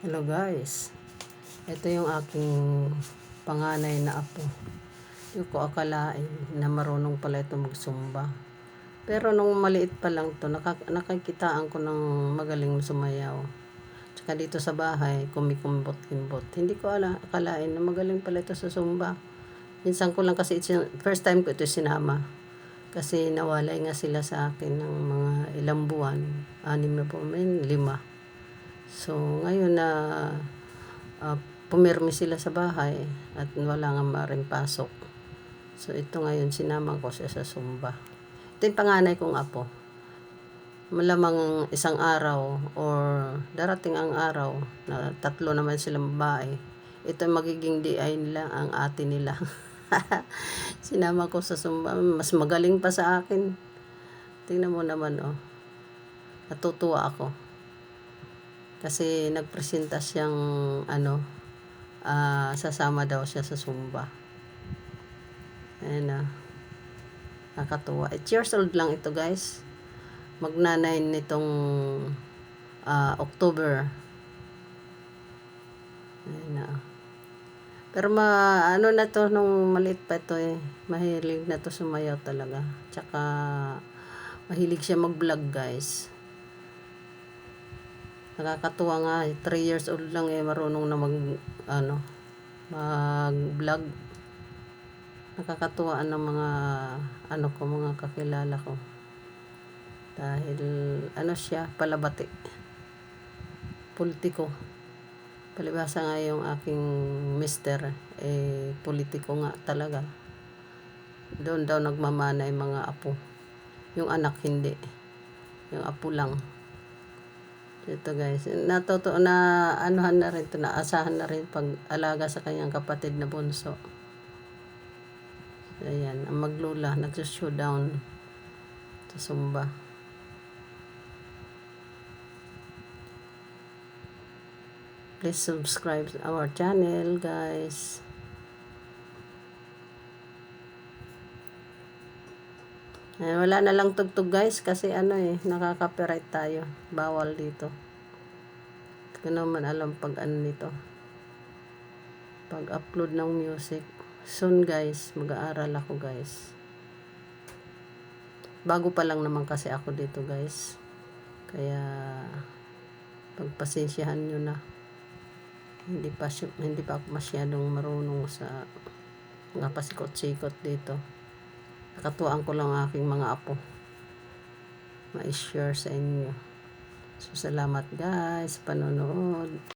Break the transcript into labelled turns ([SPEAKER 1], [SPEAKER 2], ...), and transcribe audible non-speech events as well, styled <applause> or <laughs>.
[SPEAKER 1] Hello guys. Ito yung aking panganay na apo. Hindi ko akalain na marunong pala ito magsumba. Pero nung maliit pa lang to, nakak- nakikitaan ko ng magaling sumayaw. Tsaka dito sa bahay, kumikumbot-kimbot. Hindi ko ala, akalain na magaling pala ito sa sumba. Minsan ko lang kasi, first time ko ito sinama. Kasi nawalay nga sila sa akin ng mga ilang buwan. Anim na po, may lima. So, ngayon na uh, pumirmi sila sa bahay at wala nga maring pasok. So, ito ngayon, sinama ko siya sa Sumba. Ito yung panganay kong apo. Malamang isang araw or darating ang araw na tatlo naman silang babae. Ito magiging DI nila, ang ate nila. <laughs> Sinama ko sa Sumba. Mas magaling pa sa akin. Tingnan mo naman, oh. Natutuwa ako kasi nagpresenta siyang ano ah, sasama daw siya sa Zumba. Ayan na. Nakatuwa. 8 years old lang ito guys. Magnanay nitong ah, October. Ayan na. Pero ma, ano na to, nung maliit pa ito eh, mahilig na to sumayaw talaga. Tsaka, mahilig siya mag-vlog guys. Nakakatuwa nga, 3 years old lang eh, marunong na mag, ano, mag-vlog. Nakakatuwa ng mga, ano ko, mga kakilala ko. Dahil, ano siya, palabati. Politiko. Palibasa nga yung aking mister, eh, politiko nga talaga. Doon daw nagmamana yung mga apo. Yung anak hindi. Yung apo lang. Ito guys, natuto na anuhan na rin to, naasahan na rin pag alaga sa kanyang kapatid na bunso. Ayan, ang maglula, nagsushowdown sa Sumba. Please subscribe our channel, guys. Eh, wala na lang tugtog guys kasi ano eh, nakaka-copyright tayo. Bawal dito. Hindi ko naman alam pag ano nito. Pag-upload ng music. Soon guys, mag-aaral ako guys. Bago pa lang naman kasi ako dito guys. Kaya pagpasensyahan nyo na. Hindi pa, hindi pa ako masyadong marunong sa mga pasikot-sikot dito. Nakatuwaan ko lang ang aking mga apo. Ma-share sa inyo. So, salamat guys panonood.